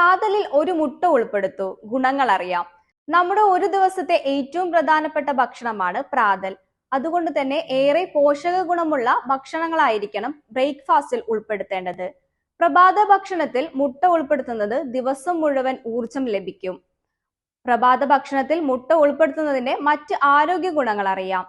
പ്രാതലിൽ ഒരു മുട്ട ഉൾപ്പെടുത്തു. ഗുണങ്ങൾ അറിയാം നമ്മുടെ ഒരു ദിവസത്തെ ഏറ്റവും പ്രധാനപ്പെട്ട ഭക്ഷണമാണ് പ്രാതൽ. അതുകൊണ്ട് തന്നെ ഏറെ പോഷക ഗുണമുള്ള ഭക്ഷണങ്ങളായിരിക്കണം ബ്രേക്ക്ഫാസ്റ്റിൽ ഉൾപ്പെടുത്തേണ്ടത്. പ്രഭാത ഭക്ഷണത്തിൽ മുട്ട ഉൾപ്പെടുത്തുന്നത് ദിവസം മുഴുവൻ ഊർജം ലഭിക്കും. പ്രഭാത ഭക്ഷണത്തിൽ മുട്ട ഉൾപ്പെടുത്തുന്നതിന്റെ മറ്റ് ആരോഗ്യ ഗുണങ്ങൾ അറിയാം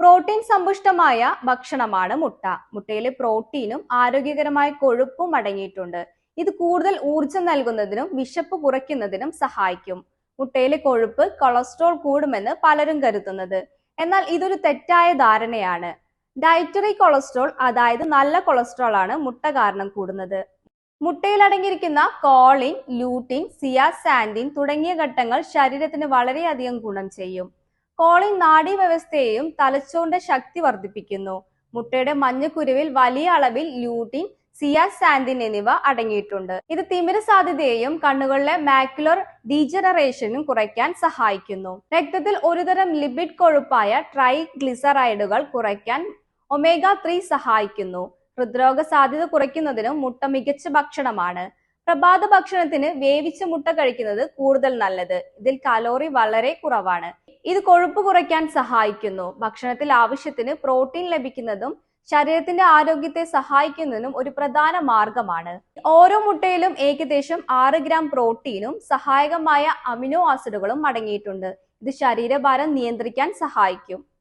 പ്രോട്ടീൻ സമ്പുഷ്ടമായ ഭക്ഷണമാണ് മുട്ട. മുട്ടയിലെ പ്രോട്ടീനും ആരോഗ്യകരമായ കൊഴുപ്പും അടങ്ങിയിട്ടുണ്ട്. ഇത് കൂടുതൽ ഊർജം നൽകുന്നതിനും വിശപ്പ് കുറയ്ക്കുന്നതിനും സഹായിക്കും. മുട്ടയിലെ കൊഴുപ്പ് കൊളസ്ട്രോൾ കൂടുമെന്ന് പലരും കരുതുന്നത്. എന്നാൽ ഇതൊരു തെറ്റായ ധാരണയാണ്. ഡയറ്ററി കൊളസ്ട്രോൾ അതായത് നല്ല കൊളസ്ട്രോൾ ആണ് മുട്ട കാരണം കൂടുന്നത്. മുട്ടയിൽ അടങ്ങിയിരിക്കുന്ന കോളിൻ ലൂട്ടിൻ സിയാസാൻഡിൻ തുടങ്ങിയ ഘട്ടങ്ങൾ ശരീരത്തിന് വളരെയധികം ഗുണം ചെയ്യും. കോളിൻ നാഡീവ്യവസ്ഥയെയും തലച്ചോറിന്റെ ശക്തി വർദ്ധിപ്പിക്കുന്നു. മുട്ടയുടെ മഞ്ഞക്കുരുവിൽ വലിയ അളവിൽ ലൂട്ടിൻ സിയാസാൻഡിൻ എന്നിവ അടങ്ങിയിട്ടുണ്ട്. ഇത് തിമിര സാധ്യതയെയും കണ്ണുകളിലെ മാക്കുലർ ഡീജനറേഷനും കുറയ്ക്കാൻ സഹായിക്കുന്നു. രക്തത്തിൽ ഒരുതരം ലിപിഡ് കൊഴുപ്പായ ട്രൈഗ്ലിസറൈഡുകൾ കുറയ്ക്കാൻ ഒമേഗ ത്രീ സഹായിക്കുന്നു. ഹൃദ്രോഗ സാധ്യത കുറയ്ക്കുന്നതിനും മുട്ട മികച്ച ഭക്ഷണമാണ്. പ്രഭാത ഭക്ഷണത്തിന് വേവിച്ച മുട്ട കഴിക്കുന്നത് കൂടുതൽ നല്ലത്. ഇതിൽ കലോറി വളരെ കുറവാണ്. ഇത് കൊഴുപ്പ് കുറയ്ക്കാൻ സഹായിക്കുന്നു. ഭക്ഷണത്തിൽ ആവശ്യത്തിന് പ്രോട്ടീൻ ലഭിക്കുന്നതും ശരീരത്തിന്റെ ആരോഗ്യത്തെ സഹായിക്കുന്നതിനും ഒരു പ്രധാന മാർഗമാണ്. ഓരോ മുട്ടയിലും ഏകദേശം ആറ് ഗ്രാം പ്രോട്ടീനും സഹായകമായ അമിനോ ആസിഡുകളും അടങ്ങിയിട്ടുണ്ട്. ഇത് ശരീരഭാരം നിയന്ത്രിക്കാൻ സഹായിക്കും.